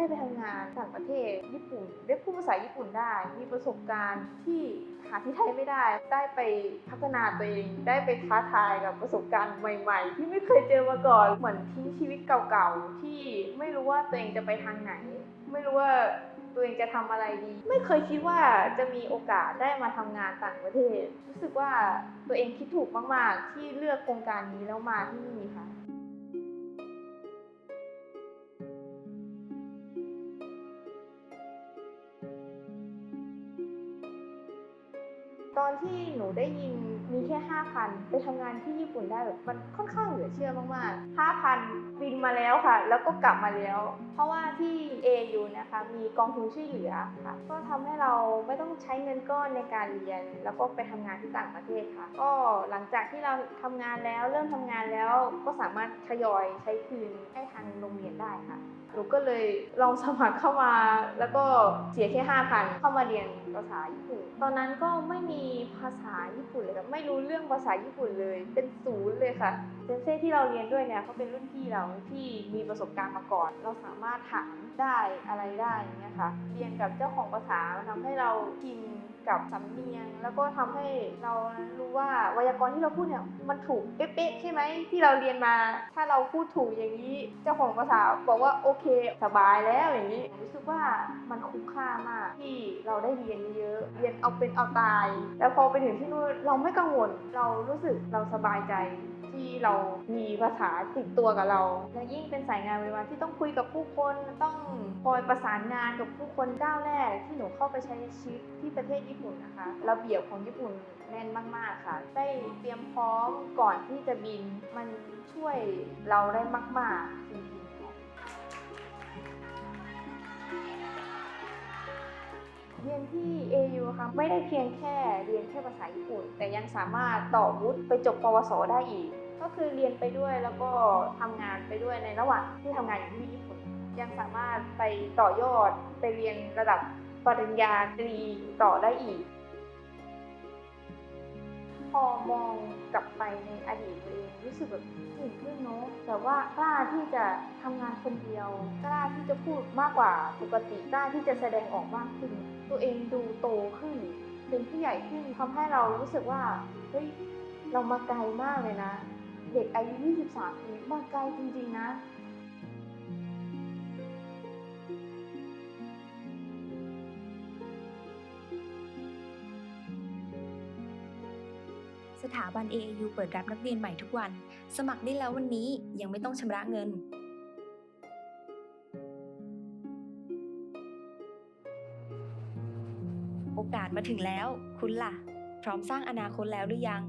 ได้ไปทำงานต่างประเทศญี่ปุ่น ได้พูดภาษาญี่ปุ่นได้ มีประสบการณ์ที่หาที่ไทยไม่ได้ ได้ไปพัฒนาตัวเอง ได้ไปท้าทายกับประสบการณ์ใหม่ ๆ ที่ไม่เคยเจอมาก่อน เหมือนทิ้งชีวิตเก่าๆ ที่ไม่รู้ว่าตัวเองจะไปทางไหน ไม่รู้ว่าตัวเองจะทำอะไรดี ไม่เคยคิดว่าจะมีโอกาสได้มาทำงานต่างประเทศ รู้สึกว่าตัวเองคิดถูกมาก ๆ ที่เลือกโครงการนี้แล้วมาที่นี่ค่ะ อนที่หนูได้ยิน มีแค่ 5,000 ไปทำงานที่ญี่ปุ่นได้แบบมันค่อนข้างเหลือเชื่อมากๆ 5,000 บินมาแล้วค่ะ แล้วก็กลับมาแล้ว เพราะว่าที่ AU นะคะ มีกองทุนช่วยเหลือค่ะ ก็ทำให้เราไม่ต้องใช้เงินก้อนในการเรียน แล้วก็ไปทำงานที่ต่างประเทศค่ะ ก็หลังจากที่เราทำงานแล้วเริ่มทำงานแล้วก็สามารถทยอยใช้คืนให้ทางโรงเรียนได้ค่ะหนูก็เลยลองสมัครเข้ามาแล้วก็เสียแค่ 5,000 เข้ามาเรียนภาษาญี่ปุ่น ตอนนั้นก็ไม่มีภาษา ญี่ปุ่นเลยค่ะไม่รู้เรื่องภาษาญี่ปุ่นเลย เป็นศูนย์เลยค่ะเซนเซ่ที่เราเรียนด้วยเนี่ยเขาเป็นรุ่นพี่เราที่มีประสบการณ์มาก่อน เราสามารถถามได้อะไรได้อย่างเงี้ยค่ะเรียนกับเจ้าของภาษามันทำให้เราชินกับสำเนียง แล้วก็ทำให้เรารู้ว่าไวยากรณ์ที่เราพูดเนี่ยมันถูกเป๊ะๆใช่ไหมที่เราเรียนมา ถ้าเราพูดถูกอย่างนี้ เจ้าของภาษาบอกว่าโอเค สบายแล้วอย่างนี้ กว่ามันคุ้มค่ามากที่เราได้เรียนเยอะเรียนเอาเป็นเอาตาย แล้วพอไปถึงที่นู่นเราไม่กังวล เรารู้สึกเราสบายใจที่เรามีภาษาติดตัวกับเรา และยิ่งเป็นสายงานบริวารที่ต้องคุยกับผู้คนต้องคอยประสานงานกับผู้คนก้าวแรก ที่หนูเข้าไปใช้ชีวิตที่ประเทศญี่ปุ่นนะคะระเบียบของญี่ปุ่นแน่นมาก ๆ ค่ะ ได้เตรียมพร้อมก่อนที่จะบินมันช่วยเราได้มาก ๆ จริง รียนที่ AU ค่ะไม่ได้เพียงแค่เรียนแค่ภาษาญี่ปุ่น แต่ยังสามารถต่อวุฒิไปจบปวสได้อีก ก็คือเรียนไปด้วยแล้วก็ทำงานไปด้วยในระหว่างที่ทำงานอยู่ที่ญี่ปุ่น ยังสามารถไปต่อยอดไปเรียนระดับปริญญาตรีต่อได้อีก พอมองกลับไปในอดีตตัวเองรู้สึกแบบเก่งขึ้นเนาะแต่ว่ากล้าที่จะทำงานคนเดียว กล้าที่จะพูดมากกว่าปกติกล้าที่จะแสดงออกมากขึ้น ตัวเองดูโตขึ้น เป็นผู้ใหญ่ขึ้นทำให้เรารู้สึกว่าเฮ้ยเรามาไกลมากเลยนะ เด็กอายุ 23 ปีมาไกลจริงๆนะสถาบัน AAU เปิดรับนักเรียนใหม่ทุกวัน สมัครได้แล้ววันนี้ยังไม่ต้องชำระเงิน โอกาสมาถึงแล้ว คุณล่ะ พร้อมสร้างอนาคตแล้วหรือยัง